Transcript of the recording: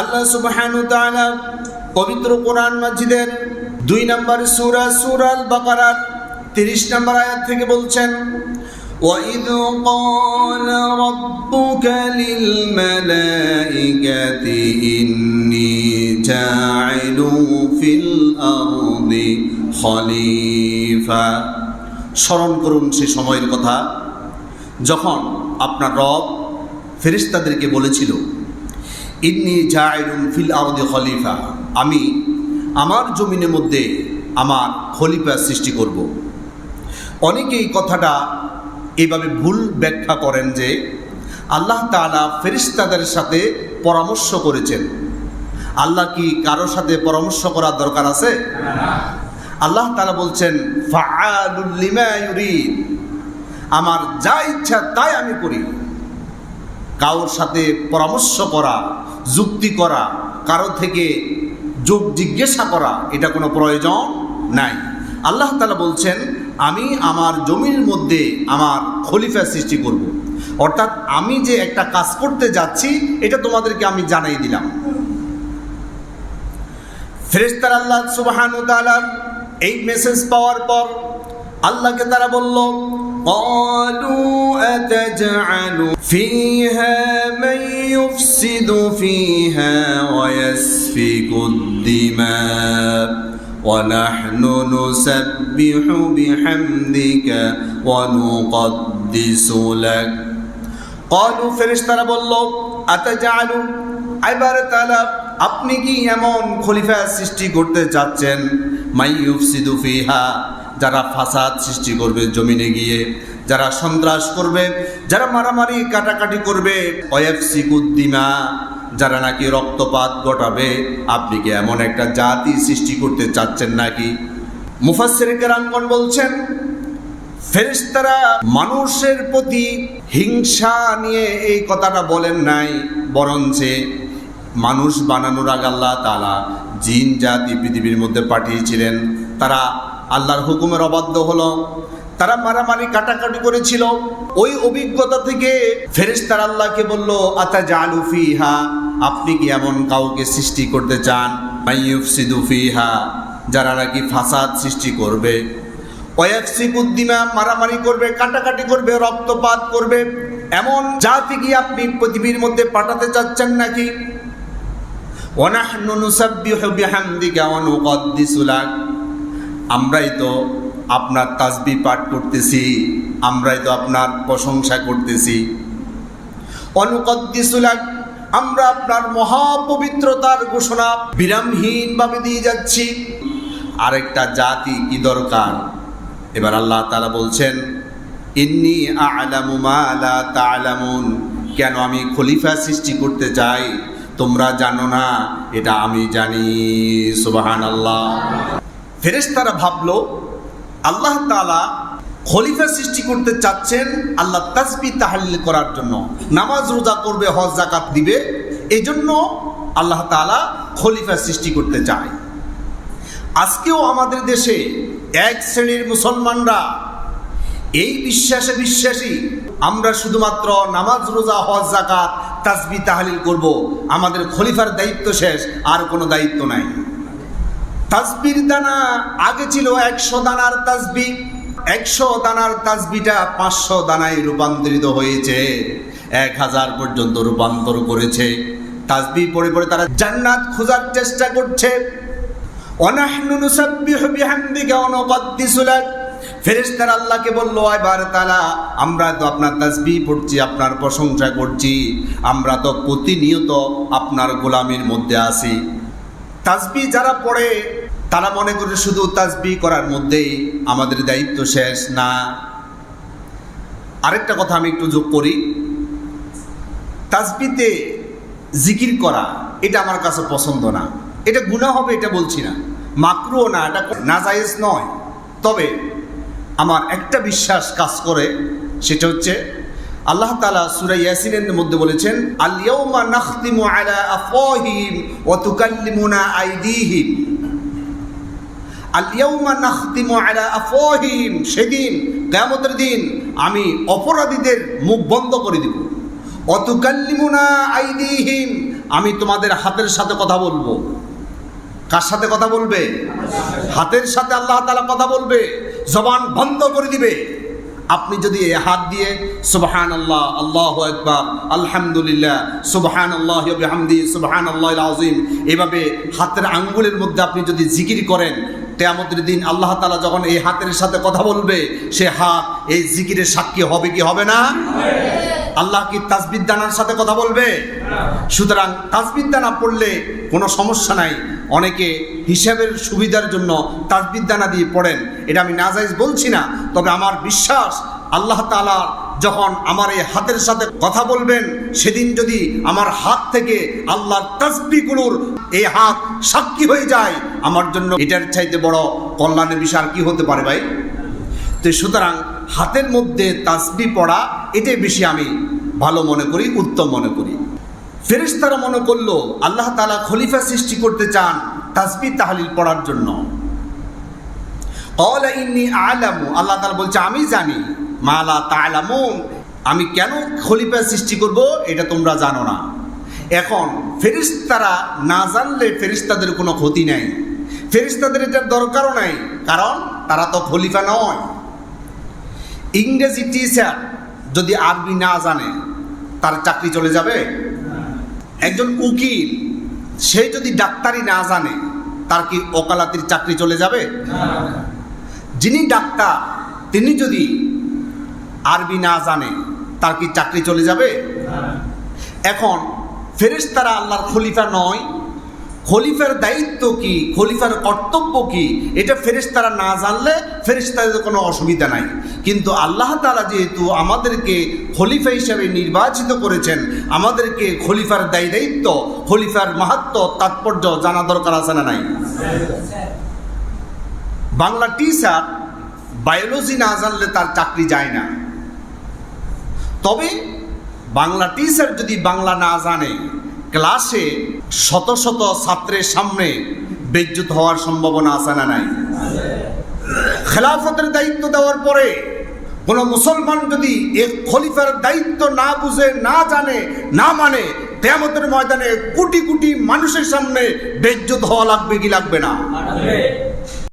আল্লাহ সুবহানাহু ওয়া তাআলা পবিত্র কোরআন মাজিদের দুই নম্বর সূরা সূরাল বাকারার 30 নম্বর আয়াত থেকে বলছেন وَإِذْ قَالَ رَبُّكَ لِلْمَلَائِكَةِ إِنِّي جَاعِلٌ فِي الْأَرْضِ خَلِيفَةً স্মরণ করুন সে সময়ের কথা যখন আপনার রব ফেরেশতাদেরকে বলেছিল ইন্নি জায়রুন ফিল আরদি খলিফা। আমি আমার জমিনের মধ্যে আমার খলিফা সৃষ্টি করব। অনেকে এই কথাটা এইভাবে ভুল ব্যাখ্যা করেন যে আল্লাহ তাআলা ফেরিস্তাদের সাথে পরামর্শ করেছেন। আল্লাহ কি কারোর সাথে পরামর্শ করার দরকার আছে? আল্লাহ তালা বলছেন আমার যা ইচ্ছা তাই আমি করি। কারোর সাথে পরামর্শ করা যুক্তি করা, কারও থেকে যোগ জিজ্ঞাসা করা, এটা কোনো প্রয়োজন নাই আল্লাহ তালা বলছেন, আমি আমার জমির মধ্যে আমার খলিফা সৃষ্টি করব। অর্থাৎ আমি যে একটা কাজ করতে যাচ্ছি, এটা তোমাদেরকে আমি জানাই দিলাম ফেরেস্তার আল্লাহ সুবাহানু এই মেসেজ পাওয়ার পর আল্লাহকে তারা বলল قالوا أتجعل فيها من يفسد فيها ويسفك الدماء ونحن نسبح بحمدك ونقدس لك قالوا ফেরেশতারা বলল আতাজালু এবারে তাআলা আপনি কি এমন খলিফা সৃষ্টি করতে চাচ্ছেন মাইয়ুফসিদু ফিহা যারা ফাসাদ সৃষ্টি করবে জমিনে গিয়ে, যারা সন্ত্রাস করবে, যারা মারামারি কাটাকাটি করবে অয়েফসিকুদ্দিমা যারা নাকি রক্তপাত ঘটাবে, আপনি কি এমন একটা জাতি সৃষ্টি করতে চাচ্ছেন নাকি? মুফাসসির কেরামগণ বলছেন, ফেরেশতারা মানুষের প্রতি হিংসা নিয়ে এই কথাটা বলেন নাই, বরঞ্চে মানুষ বানানোর আগে আল্লাহ তালা জিন জাতি পৃথিবীর মধ্যে পাঠিয়েছিলেন। তারা আল্লাহর হুকুমের অবাধ্য হলো। তারা মারামারি কাটাকাটি করেছিল। ওই অভিজ্ঞতা থেকে ফেরেশতার আল্লাহকে বলল আতা জালু ফিহা? আপনি কি এমন কাউকে সৃষ্টি করতে চান? মাইয়ুফসিদু ফিহা? যারা নাকি ফাসাদ সৃষ্টি করবে। ওয়াফসিকুদ্দিমা মারামারি করবে, কাটাকাটি করবে, রক্তপাত করবে। এমন জাতি কি আপনি পৃথিবীর মধ্যে পাঠাতে চাচ্ছেন নাকি? ওয়ানাহনু নুসাব্বিহু বিহামদিকা ওয়া নুকদ্দিসু লাক। আমরাই তো আপনার তাসবি পাঠ করতেছি, আমরাই তো আপনার প্রশংসা করতেছি। অনুকদ্দিসুলাক আমরা আপনার মহাপবিত্রতার ঘোষণা বিরামহীনভাবে দিয়ে যাচ্ছি। আরেকটা জাতি কি দরকার? এবার আল্লাহ তাআলা বলছেন, ইন্নি আ'লামু মা লা তা'লামুন। কেন আমি খলিফা সৃষ্টি করতে চাই? তোমরা জানো না, এটা আমি জানি, সুবহানাল্লাহ। ফেরেশতারা ভাবল, আল্লাহ তাআলা খলিফা সৃষ্টি করতে চাচ্ছেন আল্লাহ তাসবি তাহাল্লিল করার জন্য। নামাজ রোজা করবে, হজ জাকাত দিবে এই জন্য আল্লাহ তাআলা খলিফা সৃষ্টি করতে চায়। আজকেও আমাদের দেশে এক শ্রেণির মুসলমানরা এই বিশ্বাসে বিশ্বাসী, আমরা শুধুমাত্র নামাজ রোজা, হজ জাকাত তাসবি তাহালিল করব, আমাদের খলিফার দায়িত্ব শেষ, আর কোনো দায়িত্ব নাই। তাসবির দানা আগে ছিল একশো দানার তাজবি। একশো দানার তাসবিটা পাঁচশো দানায় রূপান্তরিত হয়েছে। এক হাজার পর্যন্ত রূপান্তর করেছে। তাজবি পড়ে পড়ে তারা জান্নাত খোঁজার চেষ্টা করছে। ফেরেশতার আল্লাহকে বলল এবার তারা আমরা তো আপনার তাসবিহ পড়ছি, আপনার প্রশংসা করছি। আমরা তো প্রতিনিয়ত আপনার গোলামির মধ্যে আছি। তাসবি যারা পড়ে তারা মনে করে শুধু তাজবি করার মধ্যেই আমাদের দায়িত্ব শেষ, না? আরেকটা কথা আমি একটু যোগ করি। তাজবিতে জিকির করা এটা আমার কাছে পছন্দ না। এটা গুণা হবে এটা বলছি না। মাকরুও না, এটা নাজায়েজ নয়। তবে আমার একটা বিশ্বাস কাজ করে, সেটা হচ্ছে আল্লাহ তালা সুরা ইয়াসিনের মধ্যে বলেছেন আলিয়াউমা নাখতিমু আলা আফওয়াহিম ওয়া তুকাল্লিমুনা আইদিহিম। আফওয়াহিম সেদিন, কিয়ামতের দিন আমি অপরাধীদের মুখ বন্ধ করে দিব। অতুকাল্লিমুনা আইদিহিম, আমি তোমাদের হাতের সাথে কথা বলব। কার সাথে কথা বলবে? হাতের সাথে আল্লাহ তালা কথা বলবে। জবান বন্ধ করে দিবে। আপনি যদি এ হাত দিয়ে সুবহান আল্লাহ আল্লাহ একবার আলহামদুলিল্লাহ সুবহান আল্লাহ হামদি সুবহান আল্লাহ আজিম এভাবে হাতের আঙ্গুলের মধ্যে আপনি যদি জিকির করেন তেয়ামতের দিন আল্লাহ তালা যখন এই হাতের সাথে কথা বলবে, সে হাত এই জিকিরের সাক্ষী হবে কি হবে না? আল্লাহ কি তাজবিদ দানার সাথে কথা বলবে? সুতরাং তাজবিদ দানা পড়লে কোনো সমস্যা নাই। অনেকে হিসাবের সুবিধার জন্য তাজবিদ দানা দিয়ে পড়েন। এটা আমি নাজাইজ বলছি না, তবে আমার বিশ্বাস আল্লাহ তালা যখন আমার এই হাতের সাথে কথা বলবেন, সেদিন যদি আমার হাত থেকে আল্লাহর তসবিগুলোর এই হাত সাক্ষী হয়ে যায়, আমার জন্য এটার চাইতে বড় কল্যাণের বিষয় আর কি হতে পারে ভাই? তো সুতরাং হাতের মধ্যে তাসবি পড়া, এটাই বেশি আমি ভালো মনে করি, উত্তম মনে করি। ফেরেশতারা মনে করল, আল্লাহ তালা খলিফা সৃষ্টি করতে চান তাসবি তাহলিল পড়ার জন্য। অলা আলামু, আল্লাহ তালা বলছে, আমি জানি মালা তালামুন। আমি কেন খলিফা সৃষ্টি করব এটা তোমরা জানো না। এখন ফেরিস্তারা না জানলে ফেরিস্তাদের কোনো ক্ষতি নাই। ফেরিস্তাদের এটার দরকারও নাই কারণ তারা তো খলিফা নয়। ইংরেজি টিচার যদি আরবি না জানে তার চাকরি চলে যাবে? একজন উকিল সে যদি ডাক্তারি না জানে তার কি ওকালাতির চাকরি চলে যাবে? যিনি ডাক্তার তিনি যদি আরবি না জানে, তার কি চাকরি চলে যাবে? এখন, ফেরেশতারা আল্লাহর খলিফা নয়। খলিফার দায়িত্ব কি? খলিফার কর্তব্য কি? এটা ফেরেশতারা না জানলে ফেরেশতাদের কোনো অসুবিধা নাই। কিন্তু আল্লাহ তালা যেহেতু আমাদেরকে খলিফা হিসাবে নির্বাচিত করেছেন, আমাদেরকে খলিফার দায়ী দায়িত্ব, খলিফার মাহাত্ম, তাৎপর্য জানা দরকার আছে না নাই? বাংলা টিচার বায়োলজি না জানলে তার চাকরি যায় না। তবে বাংলা টিচার যদি বাংলা না জানে ক্লাসে শত শত ছাত্রের সামনে বেজ্জুত হওয়ার সম্ভাবনা আছে না নাই? খেলাফতের দায়িত্ব দেওয়ার পরে কোন মুসলমান যদি এ খলিফার দায়িত্ব না বুঝে, না জানে, না মানে তেমতের ময়দানে কোটি কোটি মানুষের সামনে বেজ্জত হওয়া লাগবে কি লাগবে না?